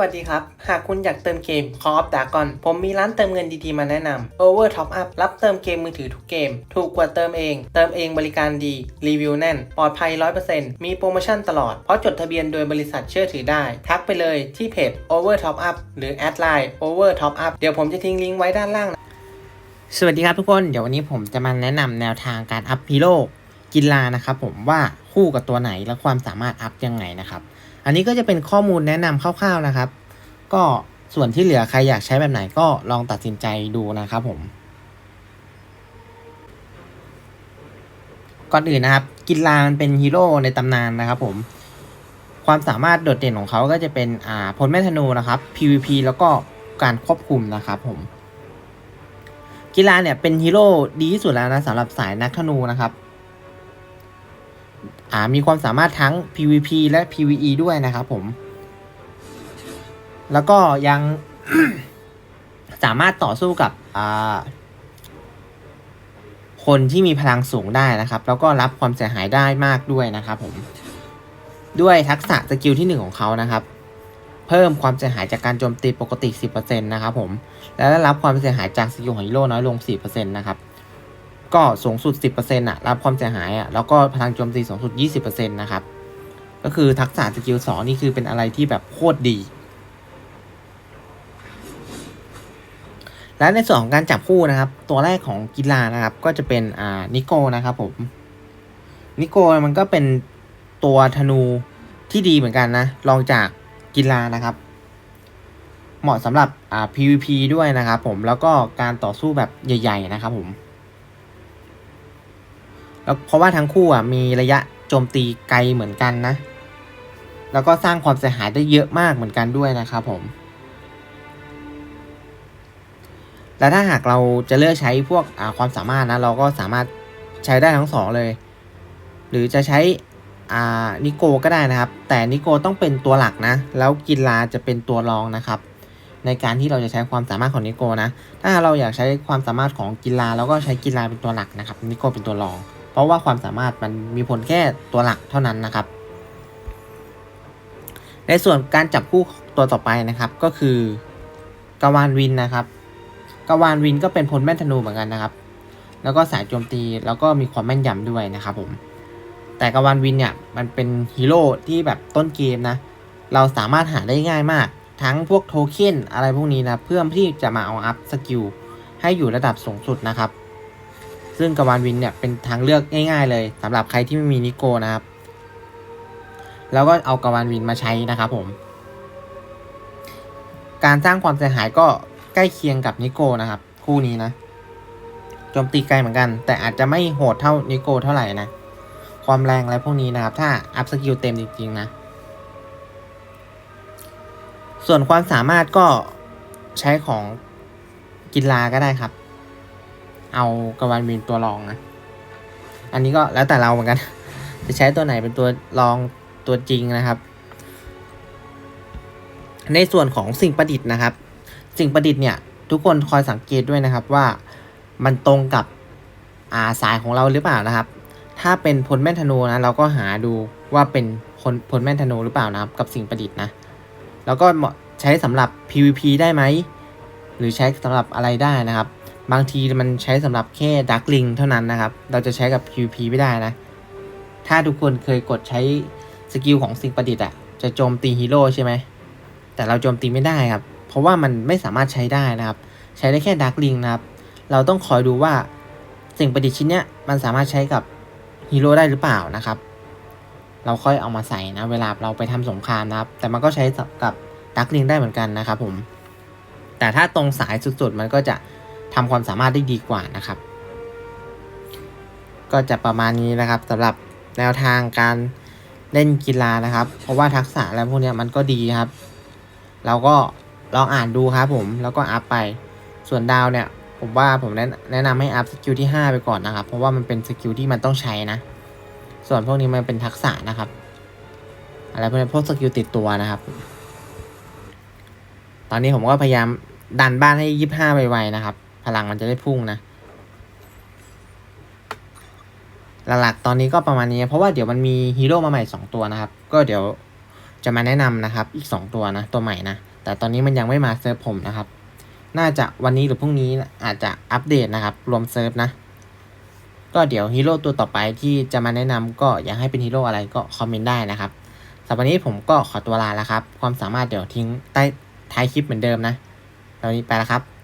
วัสดีครับ หากคุณอยากเติมเกม Call of Dragon ผมมีร้านเติมเงินดีๆมาแนะนำ Over Top Up รับเติมเกมมือถือทุกเกม ถูกกว่าเติมเอง เติมเองบริการดี รีวิวแน่น ปลอดภัย 100%มีโปรโมชั่นตลอด เพราะจดทะเบียนโดยบริษัทเชื่อถือได้ ทักไปเลยที่เพจ Over Top Up หรือแอดไลน์ Over Top Up เดี๋ยวผมจะทิ้งลิงก์ไว้ด้านล่างนะสวัสดีครับทุกคน เดี๋ยววันนี้ผมจะมาแนะนำแนวทางการอัพฮีโร่กีฬานะครับผมว่าคู่กับตัวไหนและความสามารถอัพยังไงนะครับ อันนี้ก็จะเป็นข้อมูลแนะนำคร่าวๆนะครับ ก็ส่วนที่เหลือใครอยากใช้แบบไหนก็ลองตัดสินใจดูนะครับผม ก่อนอื่นนะครับกีฬามันเป็นฮีโร่ในตำนานนะครับผม ความสามารถโดดเด่นของเขาก็จะเป็นอ่าพลแม่ธนูนะครับ PVP แล้วก็การควบคุมนะครับผมกีฬาเนี่ยเป็นฮีโร่ดีที่สุดแล้วนะสำหรับสายนักธนูนะครับ มีความสามารถทั้ง PVP และ PVE ด้วยนะครับผม แล้วก็ยังสามารถต่อสู้กับคนที่มีพลังสูงได้นะครับ แล้วก็รับความเสียหายได้มากด้วยนะครับผม ด้วยทักษะสกิลที่หนึ่งของเขานะครับ เพิ่มความเสียหายจากการโจมตีปกติ 10%นะครับผม และได้รับความเสียหายจากสกิลของฮีโร่น้อยลง 4%นะครับ ก็สูงสุด 10%อะรับความเสียหายอะแล้วก็พลังโจมตีสูงสุด 20%นะครับ ก็คือทักษะสกิล2นี่คือเป็นอะไรที่แบบโคตรดี และในส่วนของการจับคู่นะครับ ตัวแรกของกีฬานะครับ ก็จะเป็นอ่านิโกนะครับผมนิโกมันก็เป็นตัวธนูที่ดีเหมือนกันนะรองจากกีฬานะครับ เหมาะสำหรับอ่า PVP ด้วยนะครับผมแล้วก็การต่อสู้แบบใหญ่ ๆ นะครับผม แล้วเพราะว่าทั้งคู่อะมีระยะโจมตีไกลเหมือนกันนะ แล้วก็สร้างความเสียหายได้เยอะมากเหมือนกันด้วยนะครับผม และถ้าหากเราจะเลือกใช้พวกความสามารถนะเราก็สามารถใช้ได้ทั้งสองเลย หรือจะใช้นิโกก็ได้นะครับ แต่นิโกต้องเป็นตัวหลักนะ แล้วกีฬาจะเป็นตัวรองนะครับ ในการที่เราจะใช้ความสามารถของนิโกนะ ถ้าเราอยากใช้ความสามารถของกีฬาเราก็ใช้กีฬาเป็นตัวหลักนะครับนิโกเป็นตัวรอง เพราะว่าความสามารถมันมีผลแค่ตัวหลักเท่านั้นนะครับ ในส่วนการจับคู่ตัวต่อไปนะครับ ก็คือกวานวินนะครับกวานวินก็เป็นพลแม่นธนูเหมือนกันนะครับ แล้วก็สายโจมตีแล้วก็มีความแม่นยำด้วยนะครับผม แต่กวานวินเนี่ยมันเป็นฮีโร่ที่แบบต้นเกมนะ เราสามารถหาได้ง่ายมาก ทั้งพวกโทเค็นอะไรพวกนี้นะ เพื่อที่จะมาเอาอัพสกิลให้อยู่ระดับสูงสุดนะครับ ซึ่งกาวานวินเนี่ยเป็นทางเลือกง่าย ๆ เลยสำหรับใครที่ไม่มีนิโกนะครับ แล้วก็เอากาวานวินมาใช้นะครับผม การสร้างความเสียหายก็ใกล้เคียงกับนิโกนะครับ คู่นี้นะโจมตีไกลเหมือนกัน แต่อาจจะไม่โหดเท่านิโกเท่าไหร่นะ ความแรงอะไรพวกนี้นะครับ ถ้าอัพสกิลเต็มจริงๆนะส่วนความสามารถก็ใช้ของกีฬาก็ได้ครับ เอากระวันวินตัวรองนะ อันนี้ก็แล้วแต่เราเหมือนกัน จะใช้ตัวไหนเป็นตัวรองตัวจริงนะครับ ในส่วนของสิ่งประดิษฐ์นะครับ สิ่งประดิษฐ์เนี่ย ทุกคนคอยสังเกตด้วยนะครับว่ามันตรงกับอาสายของเราหรือเปล่านะครับ ถ้าเป็นพลแม่นธนูนะเราก็หาดูว่าเป็นพลพลแม่นธนูหรือเปล่านะครับ กับสิ่งประดิษฐ์นะ แล้วก็เหมาะใช้สำหรับ PVP ได้ไหม หรือใช้สำหรับอะไรได้นะครับ บางทีมันใช้สำหรับแค่ดักลิงเท่านั้นนะครับ เราจะใช้กับ PVP ไม่ได้นะ ถ้าทุกคนเคยกดใช้สกิลของสิ่งประดิษฐ์อะจะโจมตีฮีโร่ใช่ไหม แต่เราโจมตีไม่ได้ครับ เพราะว่ามันไม่สามารถใช้ได้นะครับ ใช้ได้แค่ดักลิงนะครับ เราต้องคอยดูว่าสิ่งประดิษฐ์ชิ้นเนี้ยมันสามารถใช้กับฮีโร่ได้หรือเปล่านะครับ เราค่อยเอามาใส่นะ เวลาเราไปทำสงครามนะครับ แต่มันก็ใช้กับดักลิงได้เหมือนกันนะครับผม แต่ถ้าตรงสายสุดๆ มันก็จะ ทำความสามารถได้ดีกว่านะครับ ก็จะประมาณนี้นะครับสำหรับแนวทางการเล่นกีฬานะครับ เพราะว่าทักษะอะไรพวกนี้มันก็ดีครับ เราก็ลองอ่านดูครับผมแล้วก็อัพไปส่วนดาวเนี่ย ผมว่าผมแนะแนะนำให้อัพสกิลที่ 5 ไปก่อนนะครับ เพราะว่ามันเป็นสกิลที่มันต้องใช้นะ ส่วนพวกนี้มันเป็นทักษะนะครับ อะไรพวกนี้พวกสกิลติดตัวนะครับ ตอนนี้ผมก็พยายามดันบ้านให้ยี่ห้าไวๆนะครับ พลังมันจะได้พุ่งนะหลักๆตอนนี้ก็ประมาณนี้ เพราะว่าเดี๋ยวมันมีฮีโร่มาใหม่ 2 ตัวนะครับ ก็เดี๋ยวจะมาแนะนำนะครับ อีก 2 ตัวนะ ตัวใหม่นะ แต่ตอนนี้มันยังไม่มาเซิร์ฟผมนะครับ น่าจะวันนี้หรือพรุ่งนี้อาจจะอัปเดตนะครับ รวมเซิร์ฟนะ ก็เดี๋ยวฮีโร่ตัวต่อไปที่จะมาแนะนำก็อยากให้เป็นฮีโร่อะไรก็คอมเมนต์ได้นะครับสำหรับวันนี้ผมก็ขอตัวลาแล้วครับ ความสามารถเดี๋ยวทิ้งใต้ท้ายคลิปเหมือนเดิมนะตอนนี้ไปแล้วครับ